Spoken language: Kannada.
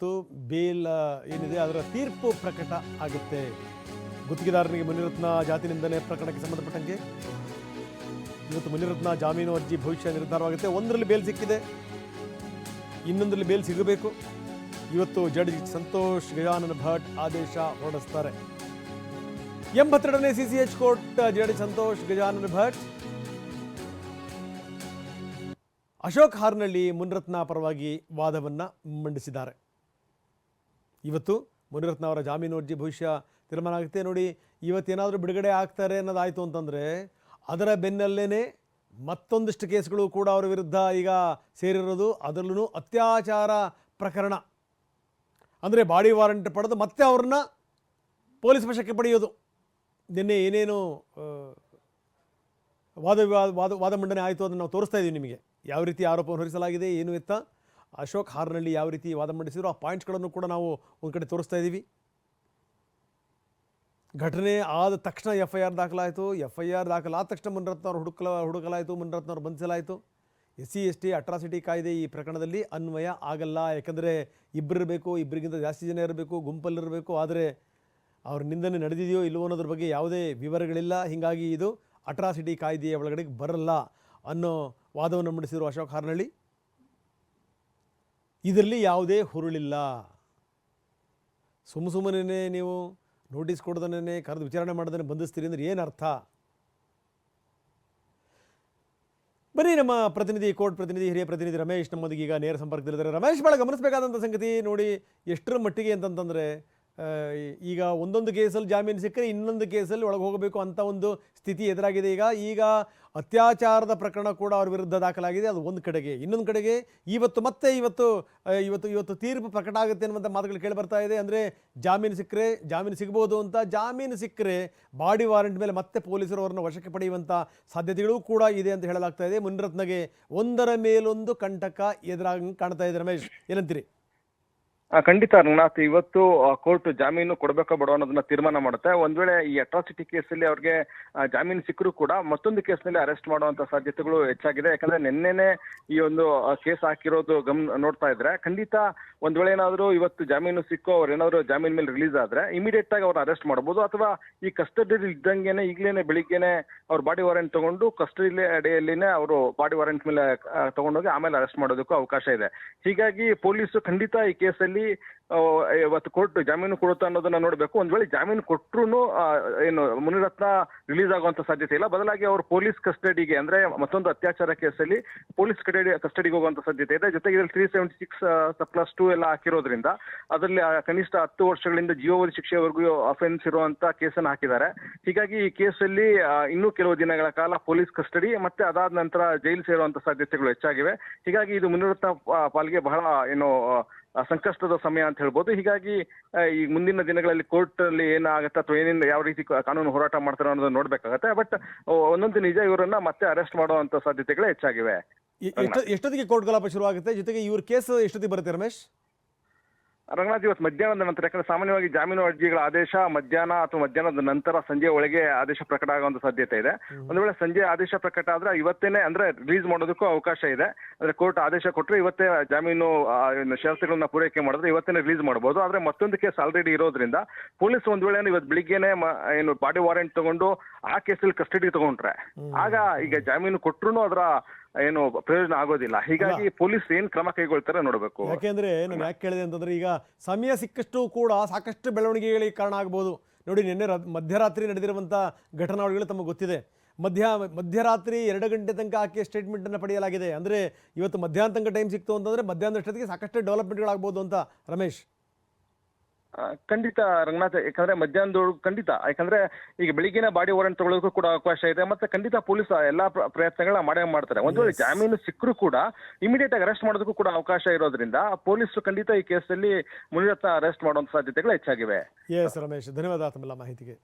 ಇವತ್ತು ಬೇಲ್ ಏನಿದೆ ಅದರ ತೀರ್ಪು ಪ್ರಕಟ ಆಗುತ್ತೆ. ಗುತ್ತಿಗೆದಾರನಿಗೆ ಮುನಿರತ್ನ ಜಾತಿ ನಿಂದನೆ ಪ್ರಕರಣಕ್ಕೆ ಸಂಬಂಧಪಟ್ಟಂಗೆ ಇವತ್ತು ಮುನಿರತ್ನ ಜಾಮೀನು ಅರ್ಜಿ ಭವಿಷ್ಯ ನಿರ್ಧಾರವಾಗುತ್ತೆ. ಒಂದರಲ್ಲಿ ಬೇಲ್ ಸಿಕ್ಕಿದೆ, ಇನ್ನೊಂದರಲ್ಲಿ ಬೇಲ್ ಸಿಗಬೇಕು. ಇವತ್ತು ಜಡ್ಜ್ ಸಂತೋಷ್ ಗಜಾನನ ಭಟ್ ಆದೇಶ ಹೊರಡಿಸ್ತಾರೆ. ಎಂಬತ್ತೆರಡನೇ C C H court, judge Santosh Gajanana Bhat. Ashok Harnahalli Muniratna ಪರವಾಗಿ ವಾದವನ್ನು ಮಂಡಿಸಿದ್ದಾರೆ. ಇವತ್ತು ಮುನಿರತ್ನ ಅವರ ಜಾಮೀನು ಅರ್ಜಿ ಭವಿಷ್ಯ ತೀರ್ಮಾನ ಆಗುತ್ತೆ. ನೋಡಿ, ಇವತ್ತೇನಾದರೂ ಬಿಡುಗಡೆ ಆಗ್ತಾರೆ ಅನ್ನೋದಾಯಿತು ಅಂತಂದರೆ, ಅದರ ಬೆನ್ನಲ್ಲೇ ಮತ್ತೊಂದಿಷ್ಟು ಕೇಸ್ಗಳು ಕೂಡ ಅವರ ವಿರುದ್ಧ ಈಗ ಸೇರಿರೋದು. ಅದರಲ್ಲೂ ಅತ್ಯಾಚಾರ ಪ್ರಕರಣ. ಅಂದರೆ ಬಾಡಿ ವಾರಂಟ್ ಪಡೆದು ಮತ್ತೆ ಅವ್ರನ್ನ ಪೊಲೀಸ್ ವಶಕ್ಕೆ ಪಡೆಯೋದು. ನಿನ್ನೆ ಏನೇನು ವಾದ ವಿವಾದ, ವಾದ ವಾದ ಮಂಡನೆ ಆಯಿತು ಅದನ್ನು ನಾವು ತೋರಿಸ್ತಾ ಇದ್ದೀವಿ ನಿಮಗೆ. ಯಾವ ರೀತಿ ಆರೋಪವನ್ನು ಹೊರಿಸಲಾಗಿದೆ, ಏನು ಎತ್ತ ಅಶೋಕ್ ಹಾರ್ನಳ್ಳಿ ಯಾವ ರೀತಿ ವಾದ ಮಂಡಿಸಿದ್ರು ಆ ಪಾಯಿಂಟ್ಸ್ಗಳನ್ನು ಕೂಡ ನಾವು ಒಂದು ಕಡೆ ತೋರಿಸ್ತಾ ಇದ್ದೀವಿ ಘಟನೆ ಆದ ತಕ್ಷಣ ಎಫ್ ಐ ಆರ್ ದಾಖಲಾಯಿತು. ಎಫ್ ಐ ಆರ್ ದಾಖಲಾದ ತಕ್ಷಣ ಮುನ್ರತ್ನ ಅವರು ಹುಡುಕಲ, ಹುಡುಕಲಾಯಿತು ಮುನ್ರತ್ನ ಅವರು ಬಂಧಿಸಲಾಯಿತು. S C S T atrocity ಕಾಯ್ದೆ ಈ ಪ್ರಕರಣದಲ್ಲಿ ಅನ್ವಯ ಆಗಲ್ಲ. ಯಾಕಂದರೆ ಇಬ್ಬರು ಇರಬೇಕು ಇಬ್ಬರಿಗಿಂತ ಜಾಸ್ತಿ ಜನ ಇರಬೇಕು, ಗುಂಪಲ್ಲಿರಬೇಕು. ಆದರೆ ಅವ್ರ ನಿಂದನೆ ನಡೆದಿದೆಯೋ ಇಲ್ಲವೋ ಅನ್ನೋದ್ರ ಬಗ್ಗೆ ಯಾವುದೇ ವಿವರಗಳಿಲ್ಲ. ಹೀಗಾಗಿ ಇದು ಅಟ್ರಾಸಿಟಿ ಕಾಯ್ದೆಯ ಒಳಗಡೆ ಬರಲ್ಲ ಅನ್ನೋ ವಾದವನ್ನು ಮಂಡಿಸಿದರು ಅಶೋಕ್ ಹಾರ್ನಳ್ಳಿ ಇದರಲ್ಲಿ ಯಾವುದೇ ಹುರುಳಿಲ್ಲ. ಸುಮ್ಮ ಸುಮ್ಮನೆ ನೀವು ನೋಟಿಸ್ ಕೊಡ್ದನೇ ಕರೆದು ವಿಚಾರಣೆ ಮಾಡೋದನ್ನು ಬಂಧಿಸ್ತೀರಿ ಅಂದರೆ ಏನು ಅರ್ಥ? ಬನ್ನಿ ನಮ್ಮ ಪ್ರತಿನಿಧಿ, ಕೋರ್ಟ್ ಪ್ರತಿನಿಧಿ, ಹಿರಿಯ ಪ್ರತಿನಿಧಿ ರಮೇಶ್ ನಮ್ಮೊಂದಿಗೆ ಈಗ ನೇರ ಸಂಪರ್ಕದಲ್ಲಿದ್ದಾರೆ. ರಮೇಶ್ ಭಾಳ ಗಮನಿಸಬೇಕಾದಂಥ ಸಂಗತಿ ನೋಡಿ ಎಷ್ಟರ ಮಟ್ಟಿಗೆ ಅಂತಂತಂದರೆ ಈಗ ಒಂದೊಂದು ಕೇಸಲ್ಲಿ ಜಾಮೀನು ಸಿಕ್ಕರೆ ಇನ್ನೊಂದು ಕೇಸಲ್ಲಿ ಒಳಗೆ ಹೋಗಬೇಕು ಅಂತ ಒಂದು ಸ್ಥಿತಿ ಎದುರಾಗಿದೆ. ಈಗ ಈಗ ಅತ್ಯಾಚಾರದ ಪ್ರಕರಣ ಕೂಡ ಅವ್ರ ವಿರುದ್ಧ ದಾಖಲಾಗಿದೆ. ಅದು ಒಂದು ಕಡೆಗೆ. ಇನ್ನೊಂದು ಕಡೆಗೆ ಇವತ್ತು ಮತ್ತೆ ಇವತ್ತು ಇವತ್ತು ಇವತ್ತು ತೀರ್ಪು ಪ್ರಕಟ ಆಗುತ್ತೆ ಅನ್ನುವಂಥ ಮಾತುಗಳು ಕೇಳಿ ಬರ್ತಾ ಇದೆ. ಅಂದರೆ ಜಾಮೀನು ಸಿಕ್ಕರೆ ಜಾಮೀನು ಸಿಗ್ಬೋದು ಅಂತ ಜಾಮೀನು ಸಿಕ್ಕರೆ ಬಾಡಿ ವಾರೆಂಟ್ ಮೇಲೆ ಮತ್ತೆ ಪೊಲೀಸರು ಅವರನ್ನು ವಶಕ್ಕೆ ಪಡೆಯುವಂಥ ಸಾಧ್ಯತೆಗಳೂ ಕೂಡ ಇದೆ ಅಂತ ಹೇಳಲಾಗ್ತಾ ಇದೆ. ಮುನ್ರತ್ನಗೆ ಒಂದರ ಮೇಲೊಂದು ಕಂಟಕ ಎದುರಾಗ ಕಾಣ್ತಾ ಇದೆ ರಮೇಶ್. ಏನಂತೀರಿ? ಆ, ಖಂಡಿತ ರಂಗನಾಥ್ ಇವತ್ತು ಕೋರ್ಟ್ ಜಾಮೀನು ಕೊಡಬೇಕೋ ಬೇಡ ಅನ್ನೋದನ್ನ ತೀರ್ಮಾನ ಮಾಡುತ್ತೆ. ಒಂದ್ ವೇಳೆ ಈ ಅಟ್ರಾಸಿಟಿ ಕೇಸಲ್ಲಿ ಅವ್ರಿಗೆ ಜಾಮೀನು ಸಿಕ್ಕರೂ ಕೂಡ ಮತ್ತೊಂದು ಕೇಸ್ನಲ್ಲಿ ಅರೆಸ್ಟ್ ಮಾಡುವಂತ ಸಾಧ್ಯತೆಗಳು ಹೆಚ್ಚಾಗಿದೆ. ಯಾಕಂದ್ರೆ ನಿನ್ನೆನೆ ಈ ಒಂದು ಕೇಸ್ ಹಾಕಿರೋದು ಗಮನ ನೋಡ್ತಾ ಇದ್ರೆ ಖಂಡಿತ ಒಂದ್ ವೇಳೆ ಏನಾದ್ರು ಇವತ್ತು ಜಾಮೀನು ಸಿಕ್ಕೋ ಅವ್ರು ಏನಾದ್ರು ಜಾಮೀನ್ ಮೇಲೆ ರಿಲೀಸ್ ಆದ್ರೆ ಇಮಿಡಿಯೇಟ್ ಆಗಿ ಅವ್ರನ್ನ ಅರೆಸ್ಟ್ ಮಾಡಬಹುದು ಅಥವಾ ಈ ಕಸ್ಟಡಿಯಲ್ಲಿ ಇದ್ದಂಗೆನೆ ಈಗ್ಲೇನೆ ಬೆಳಿಗ್ಗೆನೆ ಅವ್ರ ಬಾಡಿ ವಾರೆಂಟ್ ತಗೊಂಡು ಕಸ್ಟಡಿ ಅಡಿಯಲ್ಲಿನೇ ಅವರು ಬಾಡಿ ವಾರೆಂಟ್ ಮೇಲೆ ತಗೊಂಡೋಗಿ ಆಮೇಲೆ ಅರೆಸ್ಟ್ ಮಾಡೋದಕ್ಕೂ ಅವಕಾಶ ಇದೆ. ಹೀಗಾಗಿ ಪೊಲೀಸ್ ಖಂಡಿತ ಈ ಕೇಸಲ್ಲಿ ಆ, ಇವತ್ತು ಕೋರ್ಟ್ ಜಾಮೀನು ಕೊಡುತ್ತಾ ಅನ್ನೋದನ್ನ ನೋಡಬೇಕು. ಒಂದ್ ವೇಳೆ ಜಾಮೀನು ಕೊಟ್ರು ಏನು ಮುನಿರತ್ನ ರಿಲೀಸ್ ಆಗುವಂತ ಸಾಧ್ಯತೆ ಇಲ್ಲ. ಬದಲಾಗಿ ಅವರು ಪೊಲೀಸ್ ಕಸ್ಟಡಿಗೆ ಅಂದ್ರೆ ಮತ್ತೊಂದು ಅತ್ಯಾಚಾರ ಕೇಸಲ್ಲಿ ಪೊಲೀಸ್ ಕಸ್ಟಡಿ ಕಸ್ಟಡಿಗೆ ಹೋಗುವಂತ ಸಾಧ್ಯತೆ ಇದೆ. ಜೊತೆಗೆ ಇದ್ರಲ್ಲಿ three seventy six plus two ಎಲ್ಲ ಹಾಕಿರೋದ್ರಿಂದ ಅದರಲ್ಲಿ ಕನಿಷ್ಠ ಹತ್ತು ವರ್ಷಗಳಿಂದ ಜೀವಾವಧಿ ಶಿಕ್ಷೆವರೆಗೂ ಅಫೆನ್ಸ್ ಇರುವಂತ ಕೇಸನ್ನ ಹಾಕಿದ್ದಾರೆ. ಹೀಗಾಗಿ ಈ ಕೇಸಲ್ಲಿ ಇನ್ನೂ ಕೆಲವು ದಿನಗಳ ಕಾಲ ಪೊಲೀಸ್ ಕಸ್ಟಡಿ ಮತ್ತೆ ಅದಾದ ನಂತರ ಜೈಲು ಸೇರುವಂತ ಸಾಧ್ಯತೆಗಳು ಹೆಚ್ಚಾಗಿವೆ. ಹೀಗಾಗಿ ಇದು ಮುನಿರತ್ನ ಪಾಲ್ಗೆ ಬಹಳ ಏನು ಸಂಕಷ್ಟದ ಸಮಯ ಅಂತ ಹೇಳ್ಬೋದು. ಹೀಗಾಗಿ ಈ ಮುಂದಿನ ದಿನಗಳಲ್ಲಿ ಕೋರ್ಟ್ ಅಲ್ಲಿ ಏನಾಗುತ್ತೆ ಅಥವಾ ಏನೇನು ಯಾವ ರೀತಿ ಕಾನೂನು ಹೋರಾಟ ಮಾಡ್ತಾರೆ ಅನ್ನೋದನ್ನ ನೋಡ್ಬೇಕಾಗತ್ತೆ. ಬಟ್ ಒಂದೊಂದು ನಿಜ ಇವರನ್ನ ಮತ್ತೆ ಅರೆಸ್ಟ್ ಮಾಡುವಂತ ಸಾಧ್ಯತೆಗಳೇ ಹೆಚ್ಚಾಗಿವೆ. ಎಷ್ಟೊತ್ತಿಗೆ ಕೋರ್ಟ್ ಕಲಾಪ ಶುರುವಾಗುತ್ತೆ? ಜೊತೆಗೆ ಇವ್ರ ಕೇಸ್ ಎಷ್ಟೊತ್ತಿಗೆ ಬರುತ್ತೆ ರಮೇಶ್? ರಂಗನಾಥ್ ಇವತ್ತು ಮಧ್ಯಾಹ್ನದ ನಂತರ ಯಾಕಂದ್ರೆ ಸಾಮಾನ್ಯವಾಗಿ ಜಾಮೀನು ಅರ್ಜಿಗಳ ಆದೇಶ ಮಧ್ಯಾಹ್ನ ಅಥವಾ ಮಧ್ಯಾಹ್ನದ ನಂತರ ಸಂಜೆ ಒಳಗೆ ಆದೇಶ ಪ್ರಕಟ ಆಗುವಂತ ಸಾಧ್ಯತೆ ಇದೆ. ಒಂದು ವೇಳೆ ಸಂಜೆ ಆದೇಶ ಪ್ರಕಟ ಆದ್ರೆ ಇವತ್ತೇನೆ ಅಂದ್ರೆ ರಿಲೀಸ್ ಮಾಡೋದಕ್ಕೂ ಅವಕಾಶ ಇದೆ. ಅಂದ್ರೆ ಕೋರ್ಟ್ ಆದೇಶ ಕೊಟ್ಟರೆ ಇವತ್ತೇ ಜಾಮೀನು ಷರತ್ತುಗಳನ್ನ ಪೂರೈಕೆ ಮಾಡಿದ್ರೆ ಇವತ್ತೇನೆ ರಿಲೀಸ್ ಮಾಡಬಹುದು. ಆದ್ರೆ ಮತ್ತೊಂದು ಕೇಸ್ ಆಲ್ರೆಡಿ ಇರೋದ್ರಿಂದ ಪೊಲೀಸ್ ಒಂದ್ ವೇಳೆ ಇವತ್ತು ಬೆಳಿಗ್ಗೆನೆ ಏನು ಬಾಡಿ ವಾರೆಂಟ್ ತಗೊಂಡು ಆ ಕೇಸಲ್ಲಿ ಕಸ್ಟಡಿ ತಗೊಂಡ್ರೆ ಆಗ ಈಗ ಜಾಮೀನು ಕೊಟ್ರು ಅದರ ಏನು ಪ್ರಯೋಜನ ಆಗೋದಿಲ್ಲ. ಹೀಗಾಗಿ ಪೊಲೀಸ್ ಏನ್ ಕ್ರಮ ಕೈಗೊಳ್ತಾರೆ ನೋಡಬೇಕು. ಯಾಕೆಂದ್ರೆ ನಾನು ಯಾಕೆ ಕೇಳಿದೆ ಅಂತಂದ್ರೆ ಈಗ ಸಮಯ ಸಿಕ್ಕಷ್ಟು ಕೂಡ ಸಾಕಷ್ಟು ಬೆಳವಣಿಗೆಗಳಿಗೆ ಕಾರಣ ಆಗ್ಬೋದು. ನೋಡಿ ನಿನ್ನೆ ಮಧ್ಯರಾತ್ರಿ ನಡೆದಿರುವಂಥ ಘಟನಾವಳಿಗಳು ತಮಗೆ ಗೊತ್ತಿದೆ. ಮಧ್ಯ ಮಧ್ಯರಾತ್ರಿ ಎರಡು ಗಂಟೆ ತನಕ ಆಕೆ ಸ್ಟೇಟ್ಮೆಂಟನ್ನು ಪಡೆಯಲಾಗಿದೆ. ಅಂದರೆ ಇವತ್ತು ಮಧ್ಯಾಹ್ನ ತನಕ ಟೈಮ್ ಸಿಕ್ತು ಅಂತಂದರೆ ಮಧ್ಯಾಹ್ನದಷ್ಟೊತ್ತಿಗೆ ಸಾಕಷ್ಟು ಡೆವಲಪ್ಮೆಂಟ್ಗಳಾಗ್ಬೋದು ಅಂತ ರಮೇಶ್. ಆ, ಖಂಡಿತ ರಂಗನಾಥ್ ಯಾಕಂದ್ರೆ ಮಧ್ಯಾಹ್ನದೊಳಗೆ ಖಂಡಿತ ಯಾಕಂದ್ರೆ ಈಗ ಬೆಳಿಗ್ಗೆನ ಬಾಡಿ ವಾರಂಟ್ ತಗೊಳ್ಳೋದಕ್ಕೂ ಕೂಡ ಅವಕಾಶ ಇದೆ ಮತ್ತೆ ಖಂಡಿತ ಪೊಲೀಸ್ ಎಲ್ಲಾ ಪ್ರ- ಪ್ರಯತ್ನಗಳನ್ನ ಮಾಡೇ ಮಾಡ್ತಾರೆ. ಒಂದು ವೇಳೆ ಜಾಮೀನು ಸಿಕ್ಕರೂ ಕೂಡ ಇಮಿಡಿಯೇಟ್ ಆಗಿ ಅರೆಸ್ಟ್ ಮಾಡೋದಕ್ಕೂ ಕೂಡ ಅವಕಾಶ ಇರೋದ್ರಿಂದ ಪೊಲೀಸರು ಖಂಡಿತ ಈ ಕೇಸಲ್ಲಿ ಮುನಿರತ್ನ ಅರೆಸ್ಟ್ ಮಾಡುವಂತ ಸಾಧ್ಯತೆಗಳು ಹೆಚ್ಚಾಗಿವೆ. ಎಸ್ ರಮೇಶ್ ಧನ್ಯವಾದ ತಮ್ಮೆಲ್ಲ ಮಾಹಿತಿಗೆ.